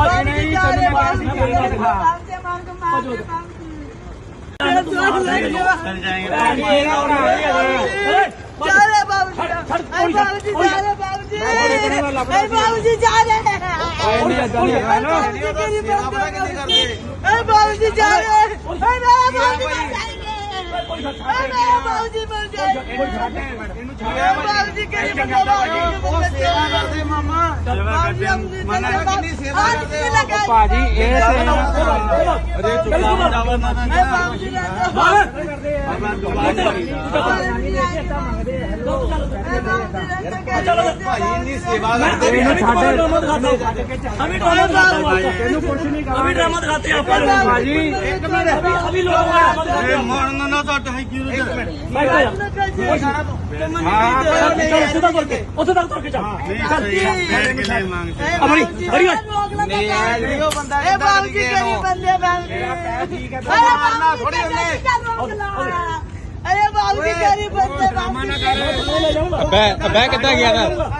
ਬਾਬੂ ਜੀ ਜਾ ਰਹੇ ਬਾਬੂ ਜੀ ਨਹੀਂ, ਨਹੀਂ, ਦਿਖਾ ਮਾਰਦੇ ਮਾਰ ਕੇ ਮਾਰ ਕੇ ਬਾਬੂ ਜੀ ਜਾ ਰਹੇ। ਐ ਬਾਬੂ ਜੀ ਜਾ ਰਹੇ। ਐ ਬਾਬੂ ਜੀ ਜਾ ਰਹੇ। ਐ ਕੋਈ ਛੱਡ ਮੇਰਾ ਬਾਬੂ ਜੀ ਮਿਲ ਜਾਏ ਕੋਈ ਛੱਡ ਇਹਨੂੰ ਛੱਡਿਆ ਬਾਬੂ ਜੀ ਕਰੀ ਬੰਦਾ ਉਹ ਸੇਵਾ ਕਰਦੇ ਮਾਮਾ ਮਨਾ ਕਿੰਨੀ ਸੇਵਾ ਕਰਦੇ ਭਾਜੀ ਇਹ ਸੇਵਾ ਅਰੇ ਚੁੱਕਾ ਮਡਾਵਾ ਨਾ ਮੈਂ ਬਾਬੂ ਜੀ ਚਲੋ ਭਾਈ ਇੰਨੀ ਸੇਵਾ ਕਰਦੇ ਨੇ ਸਾਡੇ ਡਰਾਮਾ ਦਿਖਾਤੇ ਅਭੀ ਡਰਾਮਾ ਦਿਖਾਤੇ ਤੈਨੂੰ ਕੁਝ ਨਹੀਂ ਕਰਦਾ ਅਭੀ ਡਰਾਮਾ ਦਿਖਾਤੇ ਆਪਾਂ ਭਾਜੀ ਇੱਕ ਮਿੰਟ ਅਭੀ ਲੋਕ ਮਰਨ ਨਾ ਘੱਟ ਹੈ ਕਿਉਂ ਨਹੀਂ ਬੰਦੇ ਬਾਲ ਠੀਕ ਹੈ ਮਾਰਨਾ ਕਿੱਦਾਂ ਗਿਆ ਦਾ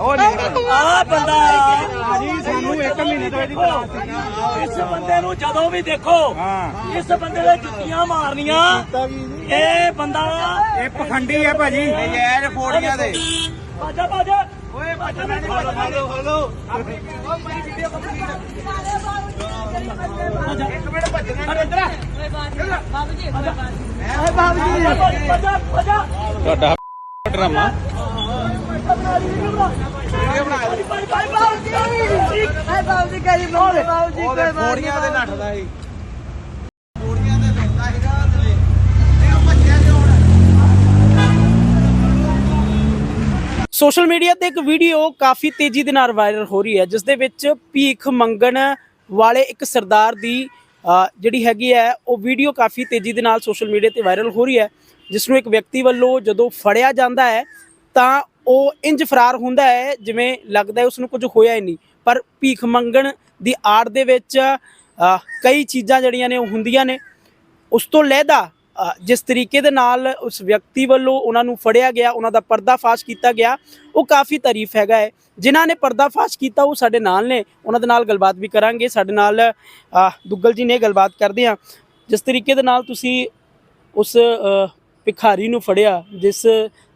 ਉਹ ਨਹੀਂ ਆ ਬੰਦਾ ਭਾਜੀ ਸਾਨੂੰ 1 ਮਹੀਨੇ ਤੋਂ ਇਹਦੀ ਤਲਾਸ਼ ਸੀ ਇਸ ਬੰਦੇ ਨੂੰ ਜਦੋਂ ਵੀ ਦੇਖੋ ਹਾਂ ਇਸ ਬੰਦੇ ਦੇ ਜੁੱਤੀਆਂ ਮਾਰਨੀਆਂ ਇਹ ਬੰਦਾ ਇਹ ਪਖੰਡੀ ਹੈ ਭਾਜੀ। ਯਾਰ ਫੋੜੀਆਂ ਦੇ। ਬਾਜਾ ਬਾਜਾ ਓਏ ਬੱਚਾ ਮੈਂ ਹਲੋ ਹਲੋ। ਇੱਕ ਮਿੰਟ ਭੱਜਣਾ ਨਹੀਂ ਇੱਧਰ ਐ ਬਾਬੂ ਜੀ ਬਾਜਾ। ਬਾਜਾ। ਤੁਹਾਡਾ ਡਰਾਮਾ। ਵੀਡੀਓ ਬਣਾ ਦੇ ਬਾਈ ਬਾਈ ਬਾਈ ਐ ਬਾਬੂ ਜੀ ਕਰੀ ਬਾਬੂ ਜੀ ਕੋਈ ਫੋੜੀਆਂ ਦੇ ਨੱਠਦਾ ਸੀ। ਸੋਸ਼ਲ ਮੀਡੀਆ ਤੇ ਇੱਕ ਵੀਡੀਓ ਕਾਫੀ ਤੇਜ਼ੀ ਦੇ ਨਾਲ ਵਾਇਰਲ ਹੋ ਰਹੀ ਹੈ, ਜਿਸ ਦੇ ਵਿੱਚ ਭੀਖ ਮੰਗਣ ਵਾਲੇ ਇੱਕ ਸਰਦਾਰ ਦੀ ਜਿਹੜੀ ਹੈਗੀ ਹੈ, ਉਹ ਵੀਡੀਓ ਕਾਫੀ ਤੇਜ਼ੀ ਦੇ ਨਾਲ ਸੋਸ਼ਲ ਮੀਡੀਆ ਤੇ ਵਾਇਰਲ ਹੋ ਰਹੀ ਹੈ, ਜਿਸ ਨੂੰ ਇੱਕ ਵਿਅਕਤੀ ਵੱਲੋਂ ਜਦੋਂ ਫੜਿਆ ਜਾਂਦਾ ਹੈ, ਤਾਂ ਉਹ ਇੰਜ ਫਰਾਰ ਹੁੰਦਾ ਹੈ, ਜਿਵੇਂ ਲੱਗਦਾ ਹੈ ਉਸ ਨੂੰ ਕੁਝ ਹੋਇਆ ਹੀ ਨਹੀਂ। ਪਰ ਭੀਖ ਮੰਗਣ ਦੀ ਆੜ ਦੇ ਵਿੱਚ ਕਈ ਚੀਜ਼ਾਂ ਜਿਹੜੀਆਂ ਨੇ ਉਹ ਹੁੰਦੀਆਂ ਨੇ। ਉਸ ਤੋਂ ਲਹਿਦਾ ਜਿਸ ਤਰੀਕੇ ਦੇ ਨਾਲ ਉਸ ਵਿਅਕਤੀ ਵੱਲੋਂ ਉਹਨਾਂ ਨੂੰ ਫੜਿਆ ਗਿਆ, ਉਹਨਾਂ ਦਾ ਪਰਦਾਫਾਸ਼ ਕੀਤਾ ਗਿਆ, ਉਹ ਕਾਫੀ ਤਾਰੀਫ ਹੈਗਾ ਹੈ। ਜਿਨ੍ਹਾਂ ਨੇ ਪਰਦਾਫਾਸ਼ ਕੀਤਾ, ਉਹ ਸਾਡੇ ਨਾਲ ਨੇ, ਉਹਨਾਂ ਦੇ ਨਾਲ ਗੱਲਬਾਤ ਵੀ ਕਰਾਂਗੇ। ਸਾਡੇ ਨਾਲ ਦੁੱਗਲ ਜੀ ਨੇ ਗੱਲਬਾਤ ਕਰਦੇ ਆ ਜਿਸ ਤਰੀਕੇ ਦੇ ਨਾਲ ਤੁਸੀਂ ਉਸ ਭਿਖਾਰੀ ਨੂੰ ਫੜਿਆ, ਜਿਸ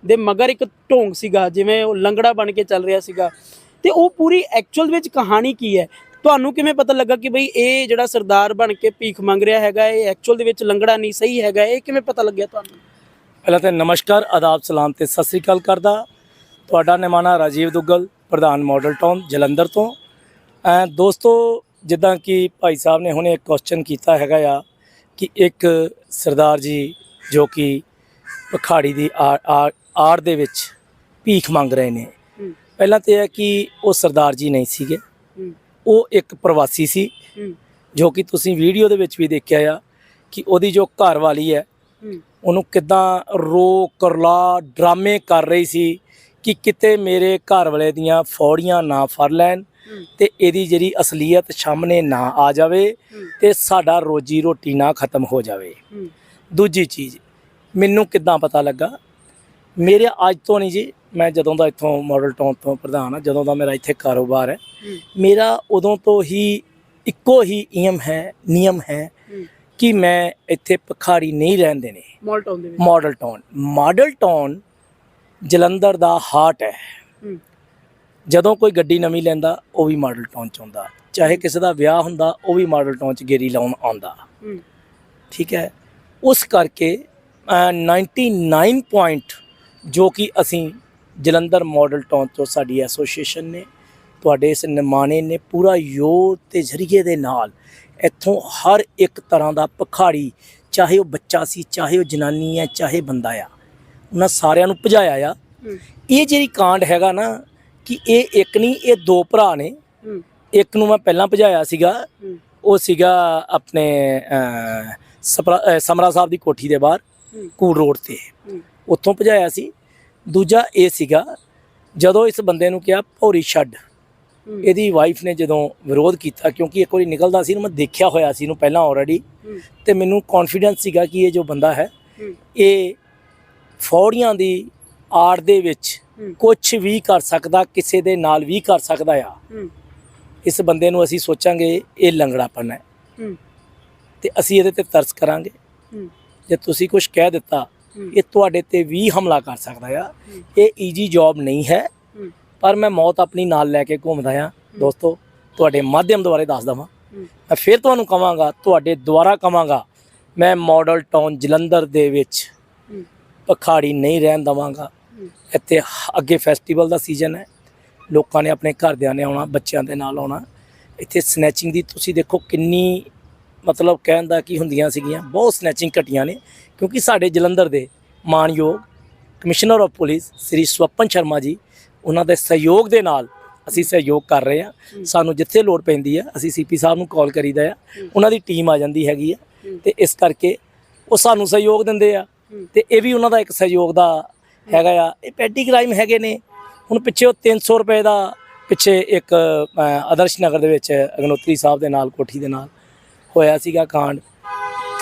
ਦੇ ਮਗਰ ਇੱਕ ਢੋਂਗ ਸੀਗਾ, ਜਿਵੇਂ ਉਹ ਲੰਗੜਾ ਬਣ ਕੇ ਚੱਲ ਰਿਹਾ ਸੀਗਾ, ਤੇ ਉਹ ਪੂਰੀ ਐਕਚੁਅਲ ਵਿੱਚ ਕਹਾਣੀ ਕੀ ਹੈ? ਤੁਹਾਨੂੰ ਕਿਵੇਂ ਪਤਾ ਲੱਗਾ ਕਿ ਬਈ ਇਹ ਜਿਹੜਾ ਸਰਦਾਰ ਬਣ ਕੇ ਭੀਖ ਮੰਗ ਰਿਹਾ ਹੈਗਾ ਇਹ ਐਕਚੁਅਲ ਦੇ ਵਿੱਚ ਲੰਗੜਾ ਨਹੀਂ ਸਹੀ ਹੈਗਾ ਇਹ ਕਿਵੇਂ ਪਤਾ ਲੱਗਿਆ ਤੁਹਾਨੂੰ? ਪਹਿਲਾਂ ਤਾਂ ਨਮਸਕਾਰ ਆਦਾਬ ਸਲਾਮ ਤੇ ਸਤਿ ਸ੍ਰੀ ਅਕਾਲ ਕਰਦਾ। ਤੁਹਾਡਾ ਨਿਮਾਣਾ ਰਾਜੀਵ ਦੁੱਗਲ ਪ੍ਰਧਾਨ ਮਾਡਲ ਟਾਊਨ ਜਲੰਧਰ ਤੋਂ। ਦੋਸਤੋ ਜਿੱਦਾਂ ਕਿ ਭਾਈ ਸਾਹਿਬ ਨੇ ਹੁਣੇ ਇੱਕ ਕੁਐਸਚਨ ਕੀਤਾ ਹੈਗਾ ਆ ਕਿ ਇੱਕ ਸਰਦਾਰ ਜੀ ਜੋ ਕਿ ਪਖਾੜੀ ਦੀ ਆੜ- ਦੇ ਵਿੱਚ ਭੀਖ ਮੰਗ ਰਹੇ ਨੇ। ਹੂੰ। ਪਹਿਲਾਂ ਤੇ ਇਹ ਕਿ ਉਹ ਸਰਦਾਰ ਜੀ ਨਹੀਂ ਸੀਗੇ। ਹੂੰ ਉਹ ਇੱਕ ਪ੍ਰਵਾਸੀ ਸੀ ਜੋ ਕਿ ਤੁਸੀਂ ਵੀਡੀਓ ਦੇ ਵਿੱਚ ਵੀ ਦੇਖਿਆ ਆ ਕਿ ਉਹਦੀ ਜੋ ਘਰ ਵਾਲੀ ਹੈ ਉਹਨੂੰ ਕਿਦਾਂ ਰੋ ਕਰਲਾ ਡਰਾਮੇ ਕਰ ਰਹੀ ਸੀ ਕਿ ਕਿਤੇ ਮੇਰੇ ਘਰ ਵਾਲੇ ਦੀਆਂ ਫੌੜੀਆਂ ਨਾ ਫੜ ਲੈਣ। ਤੇ ਇਹਦੀ ਜਿਹੜੀ ਅਸਲੀਅਤ ਸਾਹਮਣੇ ਨਾ ਆ ਜਾਵੇ। ਤੇ ਸਾਡਾ ਰੋਜੀ ਰੋਟੀ ਨਾ ਖਤਮ ਹੋ ਜਾਵੇ। ਦੂਜੀ ਚੀਜ਼ ਮੈਨੂੰ ਕਿਦਾਂ ਪਤਾ ਲੱਗਾ? ਮੇਰੇ ਅੱਜ ਤੋਂ ਨਹੀਂ ਜੀ ਮੈਂ ਜਦੋਂ ਦਾ ਇੱਥੋਂ ਮਾਡਲ ਟਾਊਨ ਤੋਂ ਪ੍ਰਧਾਨ ਆ ਜਦੋਂ ਦਾ ਮੇਰਾ ਇੱਥੇ ਕਾਰੋਬਾਰ ਹੈ। ਮੇਰਾ ਉਦੋਂ ਤੋਂ ਹੀ ਇੱਕੋ ਹੀ ਨਿਯਮ ਹੈ ਨਿਯਮ ਹੈ ਕਿ ਮੈਂ ਇੱਥੇ ਭਖਾੜੀ ਨਹੀਂ ਰਹਿਣ ਦੇਣੇ। ਮੋਲਟਾਊਨ ਦੇ ਵਿੱਚ। ਮਾਡਲ ਟਾਊਨ ਮਾਡਲ ਟਾਊਨ ਜਲੰਧਰ ਦਾ ਹਾਰਟ ਹੈ। ਜਦੋਂ ਕੋਈ ਗੱਡੀ ਨਵੀਂ ਲੈਂਦਾ ਉਹ ਵੀ ਮਾਡਲ ਟਾਊਨ ਚ ਆਉਂਦਾ। ਚਾਹੇ ਕਿਸੇ ਦਾ ਵਿਆਹ ਹੁੰਦਾ ਉਹ ਵੀ ਮਾਡਲ ਟਾਊਨ ਚ ਗੇਰੀ ਲਾਉਣ ਆਉਂਦਾ। ਠੀਕ ਹੈ? ਉਸ ਕਰਕੇ ਅ, 99 ਪੁਆਇੰਟ ਜੋ ਕਿ ਅਸੀਂ ਜਲੰਧਰ ਮਾਡਲ ਟਾਊਨ ਤੋਂ ਸਾਡੀ ਐਸੋਸੀਏਸ਼ਨ ਨੇ ਤੁਹਾਡੇ ਇਸ ਨਿਮਾਣੇ ਨੇ ਪੂਰਾ ਯੋਗ ਤੇ ਜ਼ਰੀਏ ਦੇ ਨਾਲ ਇੱਥੋਂ ਹਰ ਇੱਕ ਤਰ੍ਹਾਂ ਦਾ ਭਖਾੜੀ ਚਾਹੇ ਉਹ ਬੱਚਾ ਸੀ ਚਾਹੇ ਉਹ ਜਨਾਨੀ ਹੈ ਚਾਹੇ ਬੰਦਾ ਆ ਉਹਨਾਂ ਸਾਰਿਆਂ ਨੂੰ ਭਜਾਇਆ ਆ। ਇਹ ਜਿਹੜੀ ਕਾਂਡ ਹੈਗਾ ਨਾ ਕਿ ਇਹ ਇੱਕ ਨਹੀਂ ਇਹ ਦੋ ਭਰਾ ਨੇ। ਇੱਕ ਨੂੰ ਮੈਂ ਪਹਿਲਾਂ ਭਜਾਇਆ ਸੀਗਾ ਉਹ ਸੀਗਾ ਆਪਣੇ ਸਮਰਾ ਸਾਹਿਬ ਦੀ ਕੋਠੀ ਦੇ ਬਾਹਰ ਕੂੜ ਰੋਡ ਤੇ। ਉੱਥੋਂ ਭਜਾਇਆ ਸੀ। ਦੂਜਾ ਇਹ ਸੀਗਾ ਜਦੋਂ ਇਸ ਬੰਦੇ ਨੂੰ ਕਿਹਾ ਭੌਰੀ ਛੱਡ। ਇਹਦੀ ਵਾਈਫ ਨੇ ਜਦੋਂ ਵਿਰੋਧ ਕੀਤਾ ਕਿਉਂਕਿ ਇੱਕ ਵਾਰੀ ਨਿਕਲਦਾ ਸੀ ਨੂੰ ਮੈਂ ਦੇਖਿਆ ਹੋਇਆ ਸੀ ਇਹਨੂੰ ਪਹਿਲਾਂ ਆਲਰੇਡੀ ਤੇ ਮੈਨੂੰ ਕੌਨਫੀਡੈਂਸ ਸੀਗਾ ਕਿ ਇਹ ਜੋ ਬੰਦਾ ਹੈ ਇਹ ਫੌੜੀਆਂ ਦੀ ਆੜ ਦੇ ਵਿੱਚ ਕੁਝ ਵੀ ਕਰ ਸਕਦਾ ਕਿਸੇ ਦੇ ਨਾਲ ਵੀ ਕਰ ਸਕਦਾ ਆ। ਇਸ ਬੰਦੇ ਨੂੰ ਅਸੀਂ ਸੋਚਾਂਗੇ ਇਹ ਲੰਗੜਾਪਨ ਹੈ। ਤੇ ਅਸੀਂ ਇਹਦੇ ਤੇ ਤਰਸ ਕਰਾਂਗੇ। ਜੇ ਤੁਸੀਂ ਕੁਝ ਕਹਿ ਦਿੱਤਾ ਇਹ ਤੁਹਾਡੇ ਤੇ ਵੀ ਹਮਲਾ ਕਰ ਸਕਦਾ ਆ। ਇਹ ਈਜੀ ਜੌਬ ਨਹੀਂ ਹੈ। ਪਰ ਮੈਂ ਮੌਤ ਆਪਣੀ ਨਾਲ ਲੈ ਕੇ ਘੁੰਮਦਾ ਆ। ਦੋਸਤੋ ਤੁਹਾਡੇ ਮਾਧਿਅਮ ਦੁਆਰੇ ਦੱਸ ਦਵਾਂ। ਮੈਂ ਫਿਰ ਤੁਹਾਨੂੰ ਕਵਾਂਗਾ ਤੁਹਾਡੇ ਦੁਆਰਾ ਕਵਾਂਗਾ ਮੈਂ ਮਾਡਲ ਟਾਊਨ ਜਲੰਧਰ ਦੇ ਵਿੱਚ ਪਖਾੜੀ ਨਹੀਂ ਰਹਿਣ ਦਵਾਂਗਾ। ਇੱਥੇ ਅੱਗੇ ਫੈਸਟੀਵਲ ਦਾ ਸੀਜ਼ਨ ਹੈ। ਲੋਕਾਂ ਨੇ ਆਪਣੇ ਘਰਦਿਆਂ ਨੇ ਆਉਣਾ ਬੱਚਿਆਂ ਦੇ ਨਾਲ ਆਉਣਾ। ਇੱਥੇ ਸਨੈਚਿੰਗ ਦੀ ਤੁਸੀਂ ਦੇਖੋ ਕਿੰਨੀ ਮਤਲਬ ਕਹਿਣ ਦਾ ਕੀ ਹੁੰਦੀਆਂ ਸੀਗੀਆਂ ਬਹੁਤ ਸਨੈਚਿੰਗ ਘਟੀਆਂ ਨੇ ਕਿਉਂਕਿ ਸਾਡੇ ਜਲੰਧਰ ਦੇ ਮਾਨਯੋਗ commissioner of police Shri Swapan Sharma ji ਉਹਨਾਂ ਦੇ ਸਹਿਯੋਗ ਦੇ ਨਾਲ ਅਸੀਂ ਸਹਿਯੋਗ ਕਰ ਰਹੇ ਹਾਂ। ਸਾਨੂੰ ਜਿੱਥੇ ਲੋੜ ਪੈਂਦੀ ਹੈ ਅਸੀਂ ਸੀਪੀ ਸਾਹਿਬ ਨੂੰ ਕਾਲ ਕਰੀਦਾ ਆ। ਉਹਨਾਂ ਦੀ ਟੀਮ ਆ ਜਾਂਦੀ ਹੈਗੀ ਆ ਤੇ ਇਸ ਕਰਕੇ ਉਹ ਸਾਨੂੰ ਸਹਿਯੋਗ ਦਿੰਦੇ ਆ। ਤੇ ਇਹ ਵੀ ਉਹਨਾਂ ਦਾ ਇੱਕ ਸਹਿਯੋਗ ਦਾ ਹੈਗਾ ਆ। ਇਹ ਪੈਟੀ ਕ੍ਰਾਈਮ ਹੈਗੇ ਨੇ। ਹੁਣ ਪਿੱਛੇ ਉਹ 300 ਰੁਪਏ ਦਾ ਪਿੱਛੇ ਇੱਕ ਆਦਰਸ਼ ਨਗਰ ਦੇ ਵਿੱਚ ਅਗਨੋਤਰੀ ਸਾਹਿਬ ਦੇ ਨਾਲ ਕੋਠੀ ਦੇ ਨਾਲ ਹੋਇਆ ਸੀਗਾ ਕਾਂਡ।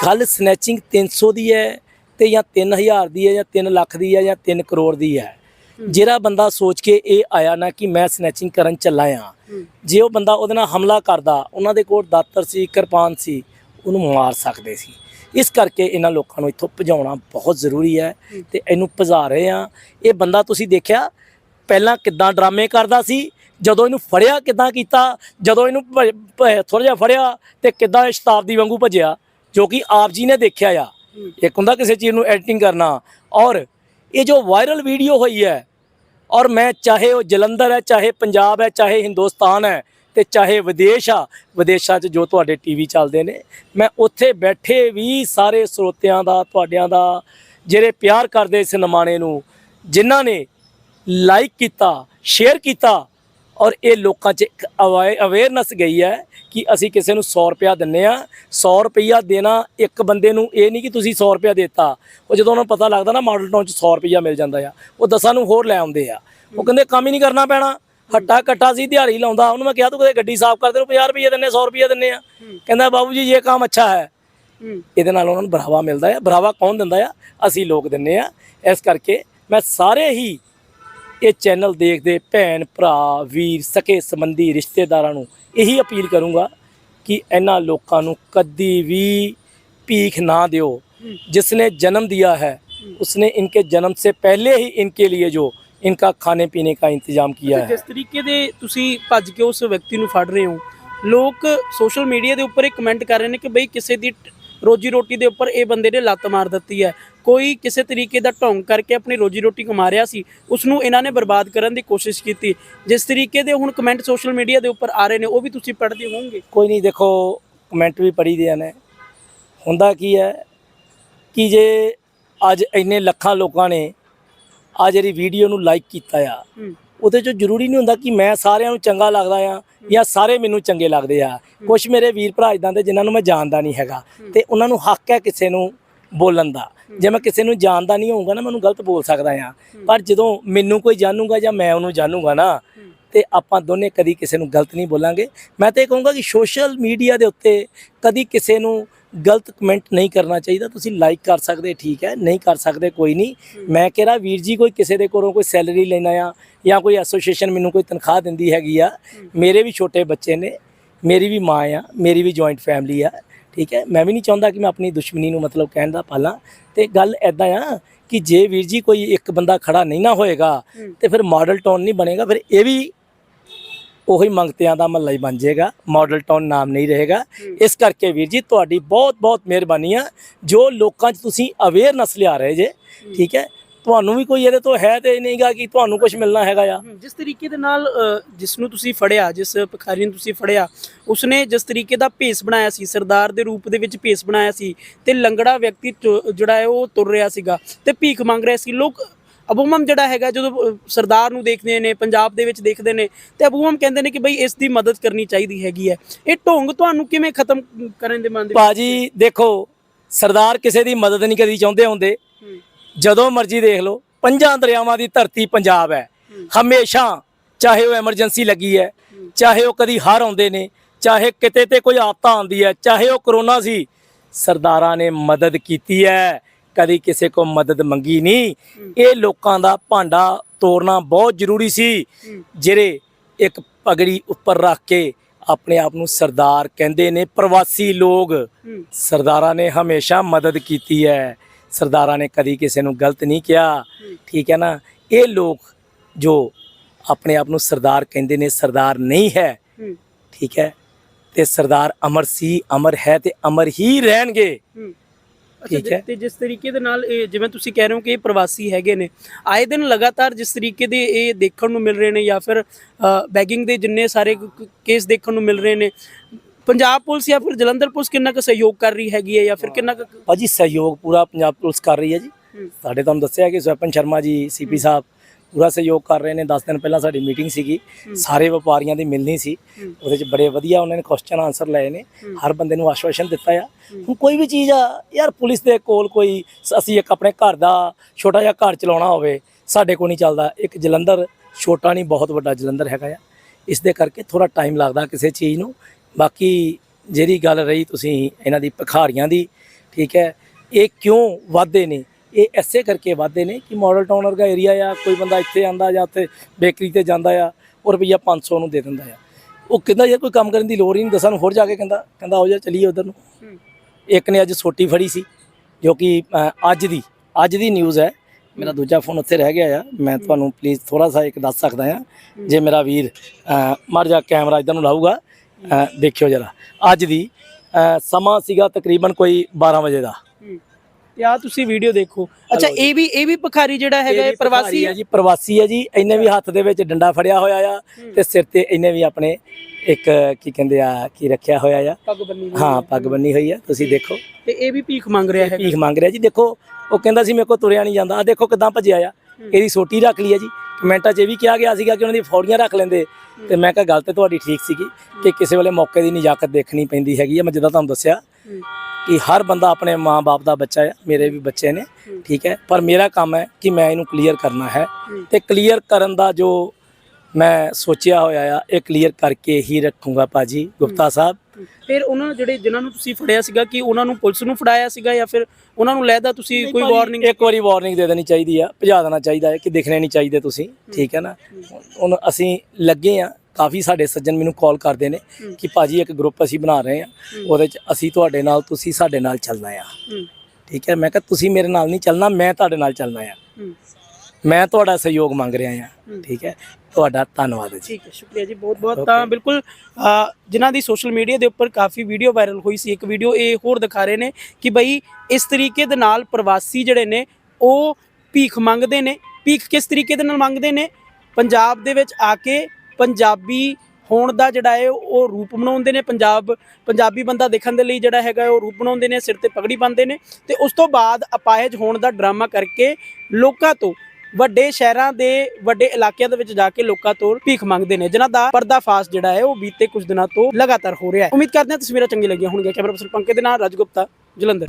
ਕੱਲ ਸਨੈਚਿੰਗ 300 ਦੀ ਹੈ ਤੇ ਜਾਂ 3000 ਦੀ ਹੈ ਜਾਂ 3 ਲੱਖ ਦੀ ਹੈ ਜਾਂ 3 ਕਰੋੜ ਦੀ ਹੈ। ਜਿਹੜਾ ਬੰਦਾ ਸੋਚ ਕੇ ਇਹ ਆਇਆ ਨਾ ਕਿ ਮੈਂ ਸਨੈਚਿੰਗ ਕਰਨ ਚੱਲਾ ਆ ਜੇ ਉਹ ਬੰਦਾ ਉਹਦੇ ਨਾਲ ਹਮਲਾ ਕਰਦਾ ਉਹਨਾਂ ਦੇ ਕੋਲ ਦਾਤਰ ਸੀ ਕਿਰਪਾਨ ਸੀ ਉਹਨੂੰ ਮਾਰ ਸਕਦੇ ਸੀ। ਇਸ ਕਰਕੇ ਇਹਨਾਂ ਲੋਕਾਂ ਨੂੰ ਇੱਥੋਂ ਭਜਾਉਣਾ ਬਹੁਤ ਜ਼ਰੂਰੀ ਹੈ। ਤੇ ਇਹਨੂੰ ਭਜਾ ਰਹੇ ਆ। ਇਹ ਬੰਦਾ ਤੁਸੀਂ ਦੇਖਿਆ ਪਹਿਲਾਂ ਕਿੱਦਾਂ ਡਰਾਮੇ ਕਰਦਾ ਸੀ ਜਦੋਂ ਇਹਨੂੰ ਫੜਿਆ ਕਿੱਦਾਂ ਕੀਤਾ, ਜਦੋਂ ਇਹਨੂੰ ਥੋੜਾ ਜਿਹਾ ਫੜਿਆ ਤੇ ਕਿੱਦਾਂ ਇਹ ਸ਼ਤਾਬਦੀ ਵਾਂਗੂ ਭੱਜਿਆ, ਜੋ ਕਿ ਆਪ ਜੀ ਨੇ ਦੇਖਿਆ ਆ। ਇੱਕ ਹੁੰਦਾ ਕਿਸੇ ਚੀਜ਼ ਨੂੰ ਐਡੀਟਿੰਗ ਕਰਨਾ। ਔਰ ਇਹ ਜੋ ਵਾਇਰਲ ਵੀਡੀਓ ਹੋਈ ਹੈ, ਔਰ ਮੈਂ ਚਾਹੇ ਉਹ ਜਲੰਧਰ ਹੈ, ਚਾਹੇ ਪੰਜਾਬ ਹੈ, ਚਾਹੇ ਹਿੰਦੁਸਤਾਨ ਹੈ ਤੇ ਚਾਹੇ ਵਿਦੇਸ਼ ਆ, ਵਿਦੇਸ਼ਾਂ 'ਚ ਜੋ ਤੁਹਾਡੇ ਟੀਵੀ ਚੱਲਦੇ ਨੇ, ਮੈਂ ਉੱਥੇ ਬੈਠੇ ਵੀ ਸਾਰੇ ਸਰੋਤਿਆਂ ਦਾ, ਤੁਹਾਡਿਆਂ ਦਾ, ਜਿਹੜੇ ਪਿਆਰ ਕਰਦੇ ਇਸ ਨਮਾਣੇ ਨੂੰ, ਜਿਨ੍ਹਾਂ ਨੇ ਲਾਈਕ ਕੀਤਾ ਸ਼ੇਅਰ ਕੀਤਾ ਔਰ ਇਹ ਲੋਕਾਂ 'ਚ ਇੱਕ ਅਵੇਅਰਨੈਸ ਗਈ ਹੈ ਕਿ ਅਸੀਂ ਕਿਸੇ ਨੂੰ 100 ਰੁਪਿਆ ਦਿੰਨੇ ਆ 100 ਰੁਪਿਆ ਦੇਣਾ ਇੱਕ ਬੰਦੇ ਨੂੰ ਇਹ ਨਹੀਂ ਕਿ ਤੁਸੀਂ 100 ਰੁਪਿਆ ਦਿੱਤਾ। ਉਹ ਜਦੋਂ ਉਹਨਾਂ ਨੂੰ ਪਤਾ ਲੱਗਦਾ ਨਾ ਮਾਡਲ ਟਾਊਨ 'ਚ 100 ਰੁਪਿਆ ਮਿਲ ਜਾਂਦਾ ਆ ਉਹ ਦਸਾਂ ਨੂੰ ਹੋਰ ਲੈ ਆਉਂਦੇ ਆ। ਉਹ ਕਹਿੰਦੇ ਕੰਮ ਹੀ ਨਹੀਂ ਕਰਨਾ ਪੈਣਾ। ਹੱਟਾ ਕੱਟਾ ਸੀ ਦਿਹਾੜੀ ਲਾਉਂਦਾ। ਉਹਨੂੰ ਮੈਂ ਕਿਹਾ ਤੂੰ ਕਦੇ ਗੱਡੀ ਸਾਫ਼ ਕਰਦੇ ਨੂੰ 50 ਰੁਪਏ ਦਿੰਨੇ 100 ਰੁਪਏ ਦਿੰਨੇ ਆ? ਕਹਿੰਦਾ ਬਾਬੂ ਜੀ ਇਹ ਕੰਮ ਅੱਛਾ ਹੈ। ਇਹਦੇ ਨਾਲ ਉਹਨਾਂ ਨੂੰ ਬੜਾਵਾ ਮਿਲਦਾ ਆ। ਬੜਾਵਾ ਕੌਣ ਦਿੰਦਾ ਆ? ਅਸੀਂ ਲੋਕ ਦਿੰਨੇ ਆ। ਇਸ ਕਰਕੇ ਮੈਂ ਸਾਰੇ ਹੀ ਇਹ ਚੈਨਲ ਦੇਖਦੇ ਭੈਣ ਭਰਾ ਵੀਰ ਸਕੇ ਸੰਬੰਧੀ ਰਿਸ਼ਤੇਦਾਰਾਂ ਨੂੰ ਇਹੀ ਅਪੀਲ ਕਰੂੰਗਾ ਕਿ ਇਹਨਾਂ ਲੋਕਾਂ ਨੂੰ ਕਦੀ ਵੀ ਭੀਖ ਨਾ ਦਿਓ जिसने जन्म दिया है उसने इनके जन्म से पहले ही इनके लिए जो इनका खाने पीने का इंतजाम किया ਤੇ है ਜਿਸ ਤਰੀਕੇ ਦੇ ਤੁਸੀਂ ਭੱਜ ਕੇ ਉਸ ਵਿਅਕਤੀ ਨੂੰ ਫੜ ਰਹੇ ਹੋ ਲੋਕ ਸੋਸ਼ਲ ਮੀਡੀਆ ਦੇ ਉੱਪਰ ਇਹ ਕਮੈਂਟ ਕਰ ਰਹੇ ਨੇ ਕਿ ਬਈ ਕਿਸੇ ਦੀ ਟ- ਰੋਜੀ ਰੋਟੀ ਦੇ ਉੱਪਰ ਇਹ ਬੰਦੇ ਨੇ ਲੱਤ ਮਾਰ ਦਿੱਤੀ ਹੈ ਕੋਈ ਕਿਸੇ ਤਰੀਕੇ ਦਾ ਢੋਂਗ ਕਰਕੇ ਆਪਣੀ ਰੋਜੀ ਰੋਟੀ ਕਮਾ ਰਿਹਾ ਸੀ ਉਸ ਨੂੰ ਇਹਨਾਂ ਨੇ ਬਰਬਾਦ ਕਰਨ ਦੀ ਕੋਸ਼ਿਸ਼ ਕੀਤੀ। ਜਿਸ ਤਰੀਕੇ ਦੇ ਹੁਣ ਕਮੈਂਟ ਸੋਸ਼ਲ ਮੀਡੀਆ ਦੇ ਉੱਪਰ ਆ ਰਹੇ ਨੇ ਉਹ ਵੀ ਤੁਸੀਂ ਪੜ੍ਹਦੇ ਹੋਵੋਗੇ? ਕੋਈ ਨਹੀਂ ਦੇਖੋ ਕਮੈਂਟ ਵੀ ਪੜ੍ਹੀ ਦੇ ਨੇ। ਹੁੰਦਾ ਕੀ ਹੈ ਕਿ ਜੇ ਅੱਜ ਇੰਨੇ ਲੱਖਾਂ ਲੋਕਾਂ ਨੇ ਆ ਜਿਹੜੀ ਵੀਡੀਓ ਨੂੰ ਲਾਈਕ ਕੀਤਾ ਆ ਉਹਦੇ ਚ ਜ਼ਰੂਰੀ ਨਹੀਂ ਹੁੰਦਾ ਕਿ ਮੈਂ ਸਾਰਿਆਂ ਨੂੰ ਚੰਗਾ ਲੱਗਦਾ ਆ ਜਾਂ ਸਾਰੇ ਮੈਨੂੰ ਚੰਗੇ ਲੱਗਦੇ ਆ। ਕੁਝ ਮੇਰੇ ਵੀਰ ਭਰਾ ਇਦਾਂ ਦੇ ਜਿਨ੍ਹਾਂ ਨੂੰ ਮੈਂ ਜਾਣਦਾ ਨਹੀਂ ਹੈਗਾ ਤੇ ਉਹਨਾਂ ਨੂੰ ਹੱਕ ਹੈ ਕਿਸੇ ਨੂੰ ਬੋਲਣ ਦਾ। ਜੇ ਮੈਂ ਕਿਸੇ ਨੂੰ ਜਾਣਦਾ ਨਹੀਂ ਹੋਊਗਾ ਨਾ ਮੈਨੂੰ ਗਲਤ ਬੋਲ ਸਕਦਾ ਆ ਪਰ ਜਦੋਂ ਮੈਨੂੰ ਕੋਈ ਜਾਣੂਗਾ ਜਾਂ ਮੈਂ ਉਹਨੂੰ ਜਾਣੂਗਾ ਨਾ, ਤੇ ਆਪਾਂ ਦੋਨੇ ਕਦੀ ਕਿਸੇ ਨੂੰ ਗਲਤ ਨਹੀਂ ਬੋਲਾਂਗੇ। ਮੈਂ ਤੇ ਇਹ ਕਹੂੰਗਾ ਕਿ ਸੋਸ਼ਲ ਮੀਡੀਆ ਦੇ ਉੱਤੇ ਕਦੀ ਕਿਸੇ ਨੂੰ ਗਲਤ ਕਮੈਂਟ ਨਹੀਂ ਕਰਨਾ ਚਾਹੀਦਾ। ਤੁਸੀਂ ਲਾਈਕ ਕਰ ਸਕਦੇ, ਠੀਕ ਹੈ। ਨਹੀਂ ਕਰ ਸਕਦੇ, ਕੋਈ ਨਹੀਂ। ਮੈਂ ਕਹਿ ਰਿਹਾ, ਵੀਰ ਜੀ, ਕੋਈ ਕਿਸੇ ਦੇ ਕੋਲੋਂ ਕੋਈ ਸੈਲਰੀ ਲੈਣਾ ਆ ਜਾਂ ਕੋਈ ਐਸੋਸੀਏਸ਼ਨ ਮੈਨੂੰ ਕੋਈ ਤਨਖਾਹ ਦਿੰਦੀ ਹੈਗੀ ਆ, ਮੇਰੇ ਵੀ ਛੋਟੇ ਬੱਚੇ ਨੇ, ਮੇਰੀ ਵੀ ਮਾਂ ਆ, ਮੇਰੀ ਵੀ ਜੁਆਇੰਟ ਫੈਮਿਲੀ ਆ ਠੀਕ ਹੈ? ਮੈਂ ਵੀ ਨਹੀਂ ਚਾਹੁੰਦਾ ਕਿ ਮੈਂ ਆਪਣੀ ਦੁਸ਼ਮਣੀ ਨੂੰ ਮਤਲਬ ਕਹਿਣ ਦਾ ਪਾਲਾਂ। ਤੇ ਗੱਲ ਐਦਾਂ ਆ ਕਿ ਜੇ ਵੀਰ ਜੀ ਕੋਈ ਇੱਕ ਬੰਦਾ ਖੜਾ ਨਹੀਂ ਨਾ ਹੋਏਗਾ ਤੇ ਫਿਰ ਮਾਡਲ ਟਾਊਨ ਨਹੀਂ ਬਣੇਗਾ। ਫਿਰ ਇਹ ਵੀ ਉਹੀ ਮੰਗਤਿਆਂ ਦਾ ਮਹੱਲਾ ਹੀ ਬਣ ਜਾਏਗਾ। ਮਾਡਲ ਟਾਊਨ ਨਾਮ ਨਹੀਂ ਰਹੇਗਾ। ਇਸ ਕਰਕੇ ਵੀਰ ਜੀ ਤੁਹਾਡੀ ਬਹੁਤ ਬਹੁਤ ਮਿਹਰਬਾਨੀ ਆ। ਜੋ ਲੋਕਾਂ 'ਚ ਤੁਸੀਂ ਅਵੇਅਰਨੈਸ ਲਿਆ ਰਹੇ ਜੇ ਠੀਕ ਹੈ? ਤੁਹਾਨੂੰ ਵੀ ਕੋਈ ਇਹਦੇ ਤੋਂ ਹੈ ਤੇ ਨਹੀਂਗਾ ਕਿ ਤੁਹਾਨੂੰ ਕੁਝ ਮਿਲਣਾ ਹੈਗਾ ਆ। ਜਿਸ ਤਰੀਕੇ ਦੇ ਨਾਲ ਜਿਸ ਨੂੰ ਤੁਸੀਂ ਫੜਿਆ ਜਿਸ ਭਿਖਾਰੀ ਨੂੰ ਤੁਸੀਂ ਫੜਿਆ ਉਸਨੇ ਜਿਸ ਤਰੀਕੇ ਦਾ ਭੇਸ ਬਣਾਇਆ ਸੀ ਸਰਦਾਰ ਦੇ ਰੂਪ ਦੇ ਵਿੱਚ ਭੇਸ ਬਣਾਇਆ ਸੀ ਤੇ ਲੰਗੜਾ ਵਿਅਕਤੀ ਜਿਹੜਾ ਹੈ ਉਹ ਤੁਰ ਰਿਹਾ ਸੀਗਾ ਤੇ ਭੀਖ ਮੰਗ ਰਿਹਾ ਸੀ। ਲੋਕ ਅਬੂਮਮ ਜਿਹੜਾ ਹੈਗਾ ਜਦੋਂ ਸਰਦਾਰ ਨੂੰ ਦੇਖਦੇ ਨੇ ਪੰਜਾਬ ਦੇ ਵਿੱਚ ਦੇਖਦੇ ਨੇ ਤੇ ਅਬੂਮਮ ਕਹਿੰਦੇ ਨੇ ਕਿ ਬਈ ਇਸ ਦੀ ਮਦਦ ਕਰਨੀ ਚਾਹੀਦੀ ਹੈਗੀ ਹੈ। ਇਹ ਢੋਂਗ ਤੁਹਾਨੂੰ ਕਿਵੇਂ ਖਤਮ ਕਰਨ ਦੇ ਮਨ ਦੇ? ਭਾਜੀ ਦੇਖੋ ਸਰਦਾਰ ਕਿਸੇ ਦੀ ਮਦਦ ਨਹੀਂ ਕਦੀ ਚਾਹੁੰਦੇ ਹੁੰਦੇ। ਜਦੋਂ ਮਰਜ਼ੀ ਦੇਖ ਲਓ ਪੰਜਾਂ ਦਰਿਆਵਾਂ ਦੀ ਧਰਤੀ ਪੰਜਾਬ ਹੈ। ਹਮੇਸ਼ਾ ਚਾਹੇ ਉਹ ਐਮਰਜੈਂਸੀ ਲੱਗੀ ਹੈ ਚਾਹੇ ਉਹ ਕਦੀ ਹਰ ਆਉਂਦੇ ਨੇ ਚਾਹੇ ਕਿਤੇ ਤੇ ਕੋਈ ਆਫਤ ਆਉਂਦੀ ਹੈ ਚਾਹੇ ਉਹ ਕਰੋਨਾ ਸੀ ਸਰਦਾਰਾਂ ਨੇ ਮਦਦ ਕੀਤੀ ਹੈ ਕਦੀ ਕਿਸੇ ਕੋ ਮਦਦ ਮੰਗੀ ਨਹੀਂ ਇਹ ਲੋਕਾਂ ਦਾ ਭਾਂਡਾ ਤੋੜਨਾ ਬਹੁਤ ਜ਼ਰੂਰੀ ਸੀ। ਜਿਹੜੇ ਇੱਕ ਪਗੜੀ ਉੱਪਰ ਰੱਖ ਕੇ ਆਪਣੇ ਆਪ ਨੂੰ ਸਰਦਾਰ ਕਹਿੰਦੇ ਨੇ ਪ੍ਰਵਾਸੀ ਲੋਕ ਸਰਦਾਰਾਂ ਨੇ ਹਮੇਸ਼ਾ ਮਦਦ ਕੀਤੀ ਹੈ ਸਰਦਾਰਾਂ ਨੇ ਕਦੀ ਕਿਸੇ ਨੂੰ ਗਲਤ ਨਹੀਂ ਕਿਹਾ। ਠੀਕ ਹੈ ਨਾ? ਇਹ ਲੋਕ ਜੋ ਆਪਣੇ ਆਪ ਨੂੰ ਸਰਦਾਰ ਕਹਿੰਦੇ ਨੇ ਸਰਦਾਰ ਨਹੀਂ ਹੈ। ਠੀਕ ਹੈ? ਤੇ ਸਰਦਾਰ ਅਮਰ ਸੀ ਅਮਰ ਹੈ ਤੇ ਅਮਰ ਹੀ ਰਹਿਣਗੇ। ਠੀਕ ਹੈ। ਤੇ ਜਿਸ ਤਰੀਕੇ ਦੇ ਨਾਲ ਇਹ ਜਿਵੇਂ ਤੁਸੀਂ ਕਹਿ ਰਹੇ ਹੋ ਕਿ ਇਹ ਪ੍ਰਵਾਸੀ ਹੈਗੇ ਨੇ ਆਏ ਦਿਨ ਲਗਾਤਾਰ ਜਿਸ ਤਰੀਕੇ ਦੇ ਇਹ ਦੇਖਣ ਨੂੰ ਮਿਲ ਰਹੇ ਨੇ ਜਾਂ ਫਿਰ ਬੈਗਿੰਗ ਦੇ ਜਿੰਨੇ ਸਾਰੇ ਕੇਸ ਦੇਖਣ ਨੂੰ ਮਿਲ ਰਹੇ ਨੇ ਪੰਜਾਬ ਪੁਲਿਸ ਜਾਂ ਫਿਰ ਜਲੰਧਰ ਪੁਲਿਸ ਕਿੰਨਾ ਕੁ ਸਹਿਯੋਗ ਕਰ ਰਹੀ ਹੈਗੀ ਹੈ ਜਾਂ ਫਿਰ ਕਿੰਨਾ ਕੁ ਭਾਜੀ ਸਹਿਯੋਗ ਪੂਰਾ ਪੰਜਾਬ ਪੁਲਿਸ ਕਰ ਰਹੀ ਹੈ ਜੀ। ਸਾਡੇ ਤੁਹਾਨੂੰ ਦੱਸਿਆ ਕਿ ਸਵੈਪਨ ਸ਼ਰਮਾ ਜੀ ਸੀਪੀ ਸਾਹਿਬ ਪੂਰਾ ਸਹਿਯੋਗ ਕਰ ਰਹੇ ਨੇ। 10 ਦਿਨ ਪਹਿਲਾਂ ਸਾਡੀ ਮੀਟਿੰਗ ਸੀਗੀ। ਸਾਰੇ ਵਪਾਰੀਆਂ ਦੀ ਮਿਲਣੀ ਸੀ। ਉਹਦੇ ਚ ਬੜੇ ਵਧੀਆ ਉਹਨਾਂ ਨੇ ਕੁਐਸਚਨ ਆਨਸਰ ਲਏ ਨੇ। ਹਰ ਬੰਦੇ ਨੂੰ ਆਸ਼ਵਾਸਨ ਦਿੱਤਾ ਆ। ਹੁਣ ਕੋਈ ਵੀ ਚੀਜ਼ ਆ ਯਾਰ ਪੁਲਿਸ ਦੇ ਕੋਲ ਕੋਈ ਅਸੀਂ ਇੱਕ ਆਪਣੇ ਘਰ ਦਾ ਛੋਟਾ ਜਿਹਾ ਘਰ ਚਲਾਉਣਾ ਹੋਵੇ ਸਾਡੇ ਕੋਲ ਨਹੀਂ ਚੱਲਦਾ। ਇੱਕ ਜਲੰਧਰ ਛੋਟਾ ਨਹੀਂ ਬਹੁਤ ਵੱਡਾ ਜਲੰਧਰ ਹੈਗਾ ਆ। ਇਸ ਦੇ ਕਰਕੇ ਥੋੜਾ ਟਾਈਮ ਲੱਗਦਾ ਕਿਸੇ ਚੀਜ਼ ਨੂੰ। ਬਾਕੀ ਜਿਹੜੀ ਗੱਲ ਰਹੀ ਤੁਸੀਂ ਇਹਨਾਂ ਦੀ ਭਿਖਾਰੀਆਂ ਦੀ ਠੀਕ ਹੈ ਇਹ ਕਿਉਂ ਵਾਧੇ ਨੇ? ਇਹ ਐਸੇ ਕਰਕੇ ਵਾਧੇ ਨੇ ਕਿ ਮਾਡਲ ਟਾਊਨ ਵਰਗਾ ਏਰੀਆ ਆ ਕੋਈ ਬੰਦਾ ਇੱਥੇ ਆਂਦਾ ਜਾਂ ਉੱਥੇ ਬੇਕਰੀ ਤੇ ਜਾਂਦਾ ਆ ਉਹ ਰੁਪਈਆ 500 ਨੂੰ ਦੇ ਦਿੰਦਾ ਆ। ਉਹ ਕਹਿੰਦਾ ਯਾਰ ਕੋਈ ਕੰਮ ਕਰਨ ਦੀ ਲੋੜ ਹੀ ਨਹੀਂ ਦਸਾਂ ਨੂੰ ਹੋਰ ਜਾ ਕੇ ਕਹਿੰਦਾ ਕਹਿੰਦਾ ਆਓ ਯਾਰ ਚਲੀਏ ਉਧਰ ਨੂੰ। ਇੱਕ ਨੇ ਅੱਜ ਸੋਟੀ ਫੜੀ ਸੀ ਜੋ ਕਿ ਅੱਜ ਦੀ ਅੱਜ ਦੀ ਨਿਊਜ਼ ਹੈ। ਮੇਰਾ ਦੂਜਾ ਫੋਨ ਉੱਥੇ ਰਹਿ ਗਿਆ ਆ। ਮੈਂ ਤੁਹਾਨੂੰ ਪਲੀਜ਼ ਥੋੜਾ ਸਾ ਇੱਕ ਦੱਸ ਸਕਦਾ ਆ। ਜੇ ਮੇਰਾ ਵੀਰ ਮਰ ਜਾ ਕੈਮਰਾ ਇਧਰ ਨੂੰ ਲਾਊਗਾ ਦੇਖਿਓ ਜਰਾ। ਅੱਜ ਦੀ ਸਮਾਂ ਸੀਗਾ ਤਕਰੀਬਨ ਕੋਈ 12 ਵਜੇ ਦਾ। ਹੂੰ। ਤੇ ਆ ਤੁਸੀਂ ਵੀਡੀਓ ਦੇਖੋ। ਅੱਛਾ ਇਹ ਵੀ ਇਹ ਵੀ ਭਿਖਾਰੀ ਜਿਹੜਾ ਹੈਗਾ ਇਹ ਪ੍ਰਵਾਸੀ ਹੈ? ਜੀ ਪ੍ਰਵਾਸੀ ਹੈ ਜੀ। ਇਹਨੇ ਵੀ ਹੱਥ ਦੇ ਵਿੱਚ ਡੰਡਾ ਫੜਿਆ ਹੋਇਆ ਆ ਤੇ ਸਿਰ ਤੇ ਇਹਨੇ ਵੀ ਆਪਣੇ ਇੱਕ ਕੀ ਕਹਿੰਦੇ ਆ ਕੀ ਰੱਖਿਆ ਹੋਇਆ ਆ। ਪੱਗ ਬੰਨੀ ਹਾਂ ਹੈ। ਪੱਗ ਬੰਨੀ ਹੋਈ ਆ। ਤੁਸੀਂ ਦੇਖੋ। ਤੇ ਇਹ ਵੀ ਭੀਖ ਮੰਗ ਰਿਹਾ ਹੈਗਾ। ਭੀਖ ਮੰਗ ਰਿਹਾ ਜੀ। ਦੇਖੋ ਉਹ ਕਹਿੰਦਾ ਸੀ ਮੇਰੇ ਕੋਲ ਤੁਰਿਆ ਨਹੀਂ ਜਾਂਦਾ। ਆ ਦੇਖੋ ਕਿਦਾਂ ਭੱਜਿਆ ਆ। ਇਹਦੀ ਸੋਟੀ ਰੱਖ ਲਈ ਆ ਜੀ। ਕਮੈਂਟਾਂ 'ਚ ਇਹ ਵੀ ਕਿਹਾ ਗਿਆ ਸੀਗਾ ਕਿ ਉਹਨਾਂ ਦੀ ਫੌੜੀਆਂ ਰੱਖ ਲੈਂਦੇ। ਤੇ ਮੈਂ ਕਿਹਾ ਗੱਲ ਤੇ ਤੁਹਾਡੀ ਠੀਕ ਸੀਗੀ ਕਿ ਕਿਸੇ ਵੇਲੇ ਮੌਕੇ ਦੀ ਨਿਜਾਕਤ ਦੇਖਣੀ ਪੈਂਦੀ ਹੈਗੀ ਆ। ਮੈਂ ਜਿੱਦਾਂ ਤੁਹਾਨੂੰ ਦੱਸਿਆ ਕਿ ਹਰ ਬੰਦਾ ਆਪਣੇ ਮਾਂ-ਬਾਪ ਦਾ ਬੱਚਾ ਹੈ ਮੇਰੇ ਵੀ ਬੱਚੇ ਨੇ, ਠੀਕ ਹੈ। ਪਰ ਮੇਰਾ ਕੰਮ ਹੈ ਕਿ ਮੈਂ ਇਹਨੂੰ ਕਲੀਅਰ ਕਰਨਾ ਹੈ। ਹੂੰ। ਤੇ ਕਲੀਅਰ ਕਰਨ ਦਾ ਜੋ ਮੈਂ ਸੋਚਿਆ ਹੋਇਆ ਆ, ਇਹ ਕਲੀਅਰ ਕਰਕੇ ਹੀ ਰੱਖੂੰਗਾ ਪਾਜੀ ਗੁਪਤਾ ਸਾਹਿਬ। ਫਿਰ ਉਹਨਾਂ ਨੂੰ ਜਿਹੜੇ ਜਿਨ੍ਹਾਂ ਨੂੰ ਤੁਸੀਂ ਫੜਿਆ ਸੀਗਾ ਕਿ ਉਹਨਾਂ ਨੂੰ ਪੁਲਿਸ ਨੂੰ ਫੜਾਇਆ ਸੀਗਾ ਜਾਂ ਫਿਰ ਉਹਨਾਂ ਨੂੰ ਲੈਦਾ ਤੁਸੀਂ ਕੋਈ ਵਾਰਨਿੰਗ ਇੱਕ ਵਾਰੀ ਵਾਰਨਿੰਗ ਦੇ ਦੇਣੀ ਚਾਹੀਦੀ ਆ ਭਜਾ ਦੇਣਾ ਚਾਹੀਦਾ ਹੈ ਕਿ ਦਿਖਣੇ ਨਹੀਂ ਚਾਹੀਦੇ ਤੁਸੀਂ ਠੀਕ ਹੈ ਨਾ? ਹੁਣ ਅਸੀਂ ਲੱਗੇ ਆ ਕਾਫੀ ਸਾਡੇ ਸੱਜਣ ਮੈਨੂੰ ਕਾਲ ਕਰਦੇ ਨੇ ਕਿ ਭਾਜੀ ਇੱਕ ਗਰੁੱਪ ਅਸੀਂ ਬਣਾ ਰਹੇ ਆ ਉਹਦੇ ਚ ਅਸੀਂ ਤੁਹਾਡੇ ਨਾਲ ਤੁਸੀਂ ਸਾਡੇ ਨਾਲ ਚੱਲਣਾ ਆ। ਠੀਕ ਹੈ ਮੈਂ ਕਿਹਾ ਤੁਸੀਂ ਮੇਰੇ ਨਾਲ ਨਹੀਂ ਚੱਲਣਾ ਮੈਂ ਤੁਹਾਡੇ ਨਾਲ ਚੱਲਣਾ ਆ। ਮੈਂ ਤੁਹਾਡਾ ਸਹਿਯੋਗ ਮੰਗ ਰਿਹਾ ਆ ਠੀਕ ਹੈ। ਤੁਹਾਡਾ ਧੰਨਵਾਦ ਜੀ। ਠੀਕ ਹੈ ਸ਼ੁਕਰੀਆ ਜੀ ਬਹੁਤ ਬਹੁਤ। ਤਾਂ ਬਿਲਕੁਲ ਜਿਨ੍ਹਾਂ ਦੀ ਸੋਸ਼ਲ ਮੀਡੀਆ ਦੇ ਉੱਪਰ ਕਾਫੀ ਵੀਡੀਓ ਵਾਇਰਲ ਹੋਈ ਸੀ ਇੱਕ ਵੀਡੀਓ ਇਹ ਹੋਰ ਦਿਖਾ ਰਹੇ ਨੇ ਕਿ ਬਈ ਇਸ ਤਰੀਕੇ ਦੇ ਨਾਲ ਪ੍ਰਵਾਸੀ ਜਿਹੜੇ ਨੇ ਉਹ ਭੀਖ ਮੰਗਦੇ ਨੇ। ਭੀਖ ਕਿਸ ਤਰੀਕੇ ਦੇ ਨਾਲ ਮੰਗਦੇ ਨੇ? ਪੰਜਾਬ ਦੇ ਵਿੱਚ ਆ ਕੇ ਪੰਜਾਬੀ ਹੋਣ ਦਾ ਜਿਹੜਾ ਹੈ ਉਹ ਰੂਪ ਬਣਾਉਂਦੇ ਨੇ। ਪੰਜਾਬ ਪੰਜਾਬੀ ਬੰਦਾ ਦੇਖਣ ਦੇ ਲਈ ਜਿਹੜਾ ਹੈਗਾ ਉਹ ਰੂਪ ਬਣਾਉਂਦੇ ਨੇ ਸਿਰ ਤੇ ਪਗੜੀ ਬੰਨ੍ਹਦੇ ਨੇ। ਤੇ ਉਸ ਤੋਂ ਬਾਅਦ ਅਪਾਹਿਜ ਹੋਣ ਦਾ ਡਰਾਮਾ ਕਰਕੇ ਲੋਕਾਂ ਤੋਂ ਵੱਡੇ ਸ਼ਹਿਰਾਂ ਦੇ ਵੱਡੇ ਇਲਾਕਿਆਂ ਦੇ ਵਿੱਚ ਜਾ ਕੇ ਲੋਕਾਂ ਤੋਂ ਭੀਖ ਮੰਗਦੇ ਨੇ। ਜਿਨ੍ਹਾਂ ਦਾ ਪਰਦਾਫਾਸ਼ ਜਿਹੜਾ ਹੈ, ਉਹ ਬੀਤੇ ਕੁਝ ਦਿਨਾਂ ਤੋਂ ਲਗਾਤਾਰ ਹੋ ਰਿਹਾ ਹੈ। ਉਮੀਦ ਕਰਦੇ ਹਾਂ ਤਸਵੀਰਾਂ ਚੰਗੀ ਲੱਗੀਆਂ ਹੋਣਗੀਆਂ। ਕੈਮਰਾ ਪਰਸਨ ਪੰਕਜ ਦੇ ਨਾਲ ਰਾਜ ਗੁਪਤਾ ਜਲੰਧਰ।